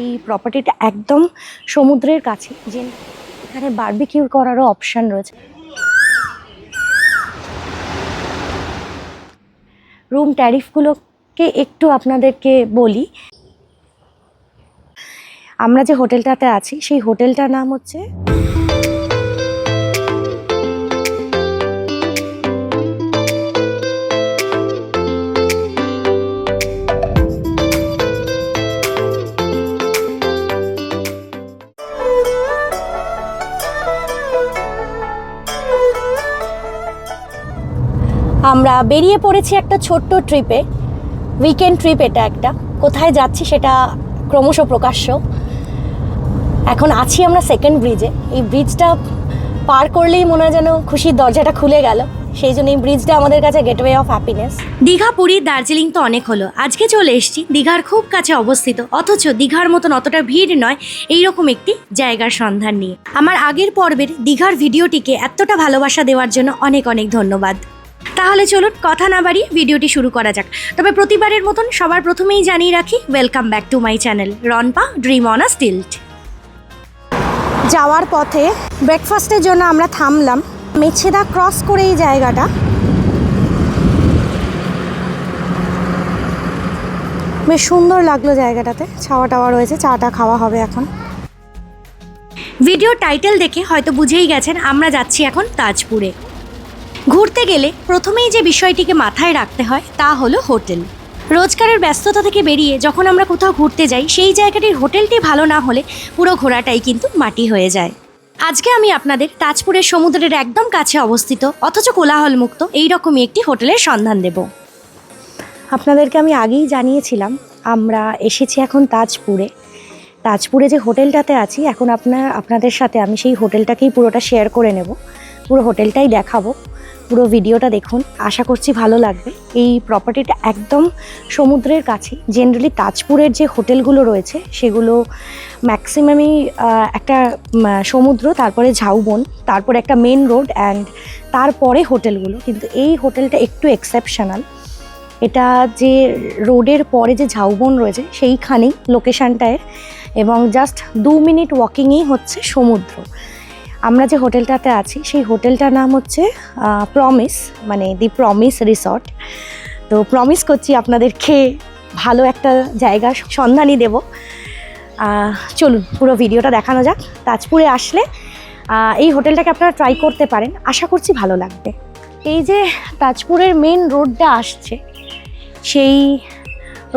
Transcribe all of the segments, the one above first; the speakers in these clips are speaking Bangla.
এই প্রপার্টিটা একদম সমুদ্রের কাছে। যে এখানে বার্বিকিউ করারও অপশান রয়েছে। রুম ট্যারিফগুলোকে একটু আপনাদেরকে বলি। আমরা যে হোটেলটাতে আছি, সেই হোটেলটার নাম হচ্ছে আমরা বেরিয়ে পড়েছি একটা ছোট্ট ট্রিপে উইকেন্ড ট্রিপ এটা একটা। কোথায় যাচ্ছি সেটা ক্রমশ প্রকাশ্য। এখন আছি আমরা সেকেন্ড ব্রিজে এই ব্রিজটা পার করলেই মনে হয় যেন খুশির দরজাটা খুলে গেল। সেই জন্য এই ব্রিজটা আমাদের কাছে gateway of happiness Digha, Puri, Darjeeling তো অনেক হলো। আজকে চলে এসেছি দীঘার খুব কাছে অবস্থিত। অথচ দীঘার মতন অতটা ভিড় নয়, এইরকম একটি জায়গার সন্ধান নিয়ে। আমার আগের পর্বের দীঘার ভিডিওটিকে এতটা ভালোবাসা দেওয়ার জন্য অনেক অনেক ধন্যবাদ। তাহলে চলুন কথা না বাড়িয়ে ভিডিওটি শুরু করা যাক। তবে প্রতিবারের মতন সবার প্রথমেই জানিয়ে রাখি welcome back to my channel Ronpa dream on a stilt যাওয়ার পথে ব্রেকফাস্টের জন্য আমরা থামলাম মেছেদা ক্রস করে এই জায়গাটা। বেশ সুন্দর লাগল জায়গাটাতে ছাওয়া টাওয়া রয়েছে চাটা খাওয়া হবে এখন। ভিডিও টাইটেল দেখে হয়তো বুঝেই গেছেন আমরা যাচ্ছি এখন তাজপুরে। ঘুরতে গেলে প্রথমেই যে বিষয়টিকে মাথায় রাখতে হয় তা হলো হোটেল। রোজগারের ব্যস্ততা থেকে বেরিয়ে যখন আমরা কোথাও ঘুরতে যাই, সেই জায়গাটির হোটেলটি ভালো না হলে পুরো ঘোরাটাই কিন্তু মাটি হয়ে যায়। আজকে আমি আপনাদের তাজপুরের সমুদ্রের একদম কাছে অবস্থিত, অথচ কোলাহলমুক্ত এই রকমই একটি হোটেলের সন্ধান দেব। আপনাদেরকে আমি আগেই জানিয়েছিলাম, আমরা এসেছি এখন তাজপুরে। তাজপুরে যে হোটেলটাতে আছি, এখন আপনার, আপনাদের সাথে আমি সেই হোটেলটাকেই পুরোটা শেয়ার করে নেব। পুরো হোটেলটাই দেখাবো। পুরো ভিডিওটা দেখুন। আশা করছি ভালো লাগবে। এই প্রপার্টিটা একদম সমুদ্রের কাছে। জেনারেলি তাজপুরের যে হোটেলগুলো রয়েছে, সেগুলো ম্যাক্সিমামই একটা সমুদ্র, তারপরে ঝাউবন, তারপরে একটা মেন রোড অ্যান্ড তারপরে হোটেলগুলো। কিন্তু এই হোটেলটা একটু এক্সেপশনাল এটা যে রোডের পরে যে ঝাউবন রয়েছে, সেইখানেই লোকেশানটায় এবং জাস্ট দু মিনিট ওয়াকিংই হচ্ছে সমুদ্র। আমরা যে হোটেলটাতে আছি, সেই হোটেলটার নাম হচ্ছে প্রমিস মানে দি প্রমিস রিসর্ট তো প্রমিস করছি আপনাদেরকে ভালো একটা জায়গার সন্ধানই দেব। চলুন, পুরো ভিডিওটা দেখানো যাক। তাজপুরে আসলে এই হোটেলটাকে আপনারা ট্রাই করতে পারেন। আশা করছি ভালো লাগবে। এই যে তাজপুরের মেন রোডটা আসছে, সেই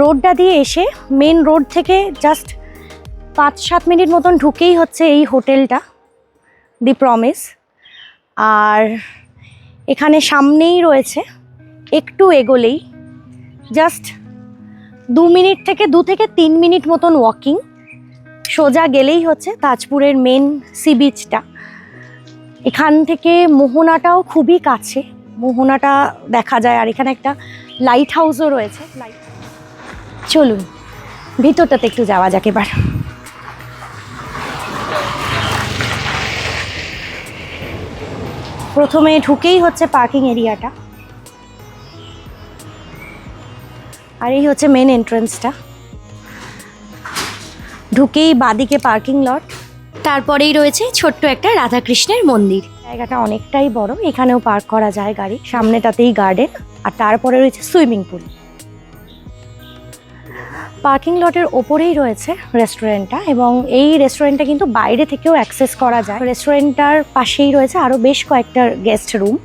রোডটা দিয়ে এসে মেন রোড থেকে জাস্ট পাঁচ সাত মিনিট মতন ঢুকেই হচ্ছে এই হোটেলটা। দি প্রমিস। আর এখানে সামনেই রয়েছে, একটু এগোলেই, জাস্ট দু মিনিট থেকে দু থেকে তিন মিনিট মতন ওয়াকিং সোজা গেলেই হচ্ছে তাজপুরের মেন সি বিচটা এখান থেকে মোহনাটাও খুবই কাছে, মোহনাটা দেখা যায়। আর এখানে একটা লাইট হাউসও রয়েছে। লাইট চলুন, ভিতরটাতে একটু যাওয়া যাক এবার। প্রথমে ঢুকেই হচ্ছে পার্কিং এরিয়াটা আর এই হচ্ছে মেন এন্ট্রেন্সটা ঢুকেই বাদিকে পার্কিং লট তারপরেই রয়েছে ছোট্ট একটা রাধাকৃষ্ণের মন্দির। জায়গাটা অনেকটাই বড় এখানেও পার্ক করা যায় গাড়ি সামনেটাতেই গার্ডেন আর তারপরে রয়েছে সুইমিং পুল পার্কিং লটের ওপরেই রয়েছে রেস্টুরেন্টটা এবং এই রেস্টুরেন্টটা কিন্তু বাইরে থেকেও অ্যাক্সেস করা যায়। রেস্টুরেন্টটার পাশেই রয়েছে আরও বেশ কয়েকটা গেস্ট রুম।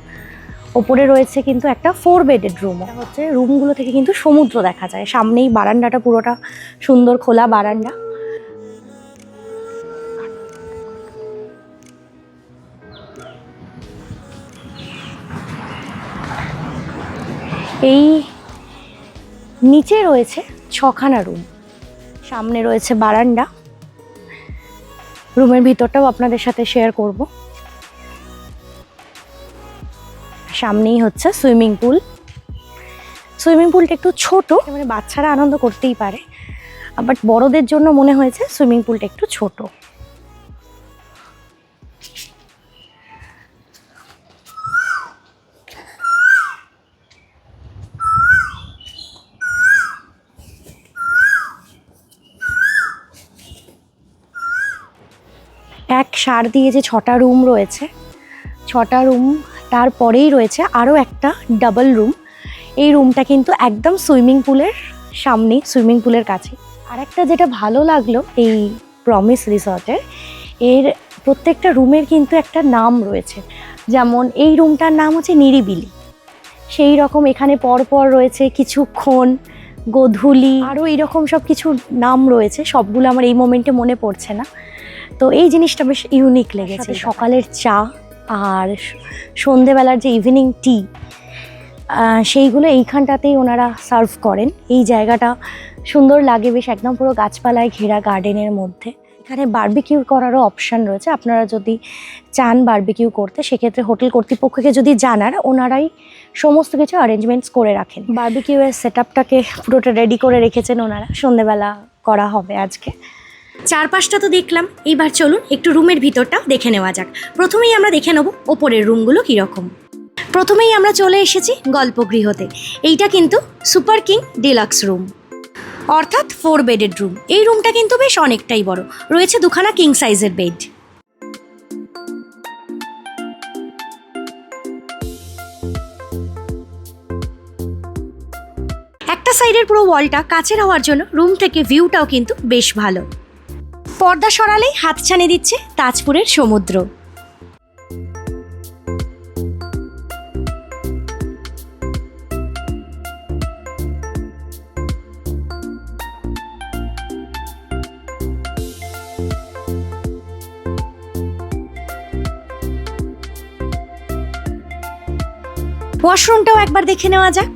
ওপরে রয়েছে কিন্তু একটা ফোর বেডেড রুম। হচ্ছে রুমগুলো থেকে কিন্তু সমুদ্র দেখা যায়। সামনেই বারান্দাটা পুরোটা সুন্দর খোলা বারান্দা। এই নিচে রয়েছে ছখানা রুম। সামনে রয়েছে বারান্দা। রুমের ভিতরটাও আপনাদের সাথে শেয়ার করব। সামনেই হচ্ছে সুইমিং পুল সুইমিং পুলটা একটু ছোট মানে বাচ্চারা আনন্দ করতেই পারে। বাট বড়দের জন্য মনে হয়েছে সুইমিং পুলটা একটু ছোট। সার দিয়ে যে ছটা রুম রয়েছে, ছটা রুম তারপরেই রয়েছে আরও একটা ডাবল রুম এই রুমটা কিন্তু একদম সুইমিং পুলের সামনেই সুইমিং পুলের কাছে আর একটা যেটা ভালো লাগল এই প্রমিস রিসর্টের এর প্রত্যেকটা রুমের কিন্তু একটা নাম রয়েছে। যেমন এই রুমটার নাম হচ্ছে নিরিবিলি। সেই রকম এখানে পরপর রয়েছে কিছুক্ষণ গোধূলি আরও এইরকম সব কিছু নাম রয়েছে। সবগুলো আমার এই মোমেন্টে মনে পড়ছে না। তো এই জিনিসটা বেশ ইউনিক লেগেছে। সকালের চা আর সন্ধেবেলার যে ইভিনিং টি সেইগুলো এইখানটাতেই ওনারা সার্ভ করেন। এই জায়গাটা সুন্দর লাগে বেশ একদম পুরো গাছপালায় ঘেরা গার্ডেনের মধ্যে। এখানে বার্বিকিউ করারও অপশান রয়েছে। আপনারা যদি চান বার্বিকিউ করতে সেক্ষেত্রে হোটেল কর্তৃপক্ষকে যদি জানার ওনারাই সমস্ত কিছু অ্যারেঞ্জমেন্টস করে রাখেন। বারবিকিউয়ের সেট আপটাকে পুরোটা রেডি করে রেখেছেন ওনারা। সন্ধেবেলা করা হবে আজকে। চারপাশটা তো দেখলাম। এইবার চলুন একটু রুমের ভিতরটা দেখে নেওয়া যাক। প্রথমেই আমরা দেখে নেব ওপরের রুমগুলো কীরকম। প্রথমেই আমরা চলে এসেছি গল্পগৃহতে। এইটা কিন্তু সুপার কিং ডিলাক্স রুম। অর্থাৎ ফোর বেডেড রুম। এই রুমটা কিন্তু বেশ অনেকটাই বড়। রয়েছে দুখানা কিং সাইজের বেড। একটা সাইডের পুরো ওয়ালটা কাচের হওয়ার জন্য রুম থেকে ভিউটাও কিন্তু বেশ ভালো। পর্দা সরালেই হাতছানি দিচ্ছে তাজপুরের সমুদ্র। ওয়াশরুমটাও একবার দেখে নেওয়া যাক।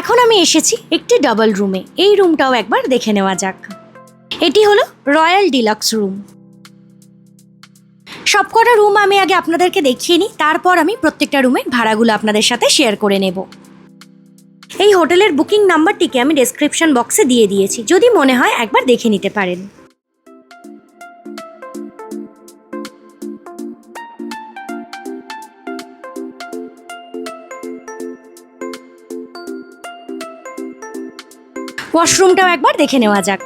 এখন আমি এসেছি একটি ডাবল রুমে এই রুমটাও একবার দেখে নেওয়া যাক। এটি হলো রয়্যাল ডিলাক্স রুম সবকটা রুম আমি আগে আপনাদেরকে দেখিয়ে নিই, তারপর আমি প্রত্যেকটা রুমের ভাড়াগুলো আপনাদের সাথে শেয়ার করে নেব। এই হোটেলের বুকিং নাম্বারটিকে আমি ডেসক্রিপশন বক্সে দিয়ে দিয়েছি, যদি মনে হয় একবার দেখে নিতে পারেন। ওয়াশরুমটাও একবার দেখে নেওয়া যাক।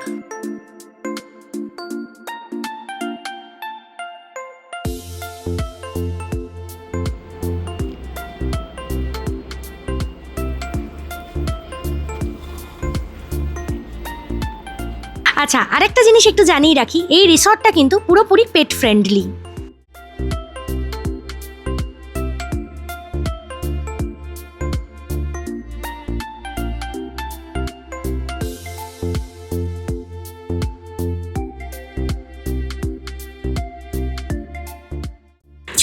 আচ্ছা আরেকটা জিনিস একটু জানিয়ে রাখি, এই রিসর্টটা কিন্তু পুরোপুরি পেট ফ্রেন্ডলি।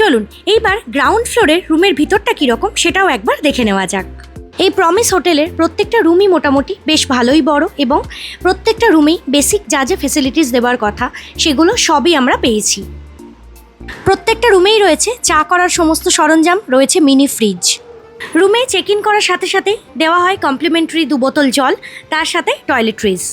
চলুন, এইবার গ্রাউন্ড ফ্লোরের রুমের ভিতরটা কীরকম সেটাও একবার দেখে নেওয়া যাক। এই প্রমিস হোটেলের প্রত্যেকটা রুমই মোটামুটি বেশ ভালোই বড় এবং প্রত্যেকটা রুমেই বেসিক যা যা ফেসিলিটিস দেওয়ার কথা, সেগুলো সবই আমরা পেয়েছি। প্রত্যেকটা রুমেই রয়েছে চা করার সমস্ত সরঞ্জাম, রয়েছে মিনি ফ্রিজ রুমে চেক ইন করার সাথে সাথে দেওয়া হয় কমপ্লিমেন্টারি দু বোতল জল, তার সাথে টয়লেট্রিজ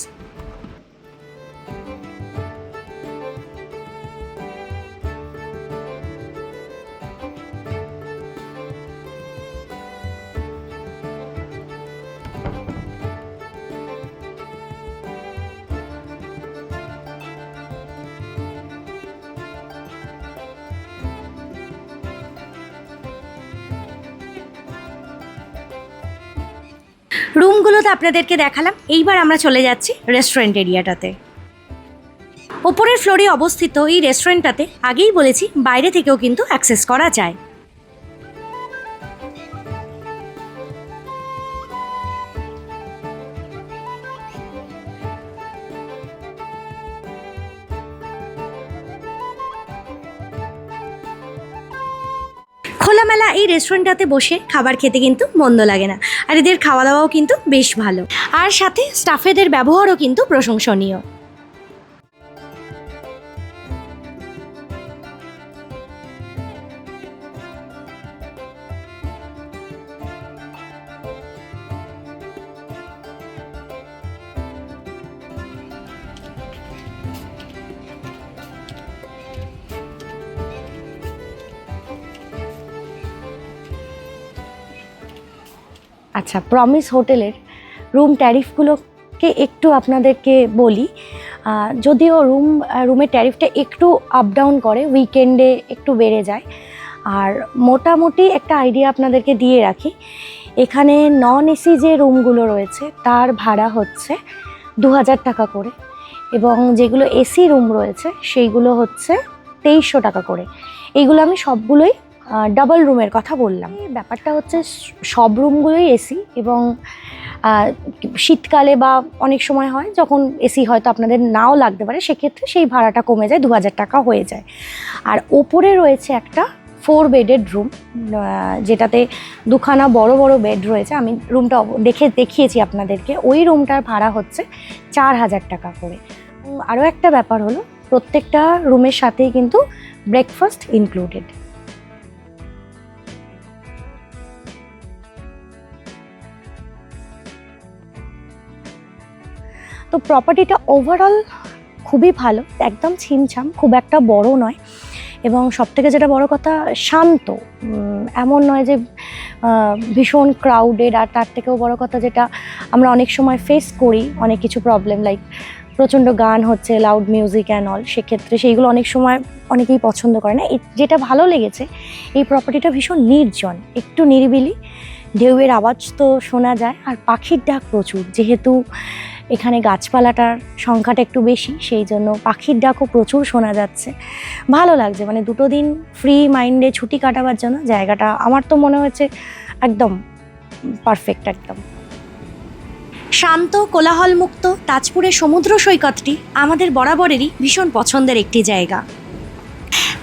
রুমগুলোতে আপনাদেরকে দেখালাম। এইবার আমরা চলে যাচ্ছি রেস্টুরেন্ট এরিয়াটাতে ওপরের ফ্লোরে অবস্থিত এই রেস্টুরেন্টটাতে আগেই বলেছি, বাইরে থেকেও কিন্তু অ্যাক্সেস করা যায়। রেস্টুরেন্টটাতে বসে খাবার খেতে কিন্তু মন্দ লাগে না। আর এদের খাওয়া দাওয়াও কিন্তু বেশ ভালো। আর সাথে স্টাফেদের ব্যবহারও কিন্তু প্রশংসনীয়। আচ্ছা প্রমিস হোটেলের রুম ট্যারিফগুলোকে একটু আপনাদেরকে বলি। যদিও রুম রুমের ট্যারিফটা একটু আপ ডাউন করে উইকেন্ডে একটু বেড়ে যায়। আর মোটামুটি একটা আইডিয়া আপনাদেরকে দিয়ে রাখি, এখানে নন এসি যে রুমগুলো রয়েছে, তার ভাড়া হচ্ছে দু হাজার টাকা করে। এবং যেগুলো এসি রুম রয়েছে, সেইগুলো হচ্ছে তেইশশো টাকা করে। এইগুলো আমি সবগুলোই ডাবল রুমের কথা বললাম। ব্যাপারটা হচ্ছে সব রুমগুলোই এসি এবং শীতকালে বা অনেক সময় হয় যখন এসি হয়তো আপনাদের নাও লাগতে পারে, সেক্ষেত্রে সেই ভাড়াটা কমে যায় দু হাজার টাকা হয়ে যায়। আর ওপরে রয়েছে একটা ফোর বেডেড রুম যেটাতে দুখানা বড় বড় বেড রয়েছে। আমি রুমটা দেখে, দেখিয়েছি আপনাদেরকে। ওই রুমটার ভাড়া হচ্ছে চার হাজার টাকা করে। আরও একটা ব্যাপার হলো, প্রত্যেকটা রুমের সাথেই কিন্তু ব্রেকফাস্ট ইনক্লুডেড প্রপার্টিটা ওভারঅল খুবই ভালো, একদম ছিমছাম, খুব একটা বড় নয়। এবং সবথেকে যেটা বড় কথা, শান্ত। এমন নয় যে ভীষণ ক্রাউডেড আর তার থেকেও বড় কথা যেটা, আমরা অনেক সময় ফেস করি, অনেক কিছু প্রবলেম লাইক প্রচণ্ড গান হচ্ছে লাউড মিউজিক অ্যান্ড অল সেক্ষেত্রে সেইগুলো অনেক সময় অনেকেই পছন্দ করে না। যেটা ভালো লেগেছে, এই প্রপার্টিটা ভীষণ নির্জন, একটু নিরিবিলি, ঢেউয়ের আওয়াজ তো শোনা যায়, আর পাখির ডাক প্রচুর, যেহেতু এখানে গাছপালাটার সংখ্যাটা একটু বেশি, সেই জন্য পাখির ডাকও প্রচুর শোনা যাচ্ছে। ভালো লাগছে মানে দুটো দিন ফ্রি মাইন্ডে ছুটি কাটাবার জন্য জায়গাটা আমার তো মনে হয়েছে একদম পারফেক্ট একদম। শান্ত, কোলাহলমুক্ত তাজপুরের সমুদ্র সৈকতটি আমাদের বরাবরেরই ভীষণ পছন্দের একটি জায়গা।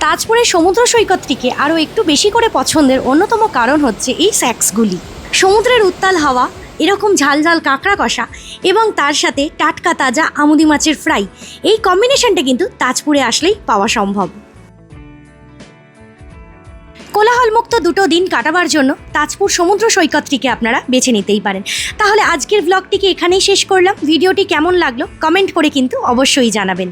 তাজপুরের সমুদ্র সৈকতটিকে আরও একটু বেশি করে পছন্দের অন্যতম কারণ হচ্ছে এই স্যাক্সগুলি সমুদ্রের উত্তাল হাওয়া এরকম ঝাল ঝাল কাঁকড়া কষা এবং তার সাথে টাটকা তাজা আমুদি মাছের ফ্রাই, এই কম্বিনেশনটা কিন্তু তাজপুরে আসলেই পাওয়া সম্ভব। কোলাহলমুক্ত দুটো দিন কাটাবার জন্য তাজপুর সমুদ্র সৈকতটিকে আপনারা বেছে নিতেই পারেন। তাহলে আজকের ব্লগটিকে এখানেই শেষ করলাম। ভিডিওটি কেমন লাগল কমেন্ট করে কিন্তু অবশ্যই জানাবেন।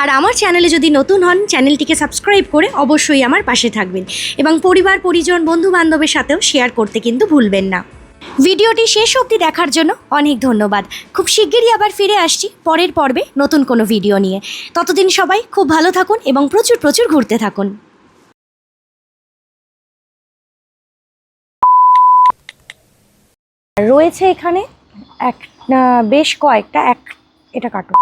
আর আমার চ্যানেলে যদি নতুন হন, চ্যানেলটিকে সাবস্ক্রাইব করে অবশ্যই আমার পাশে থাকবেন এবং পরিবার, পরিজন বন্ধু বান্ধবের সাথেও শেয়ার করতে কিন্তু ভুলবেন না। ভিডিওটি শেষ অবধি দেখার জন্য অনেক ধন্যবাদ। খুব শিগগিরই আবার ফিরে আসছি পরের পর্বে নতুন কোনো ভিডিও নিয়ে। ততদিন সবাই খুব ভালো থাকুন এবং প্রচুর প্রচুর ঘুরতে থাকুন। রয়েছে এখানে এক বেশ কয়েকটা, এক, এটা কাটো।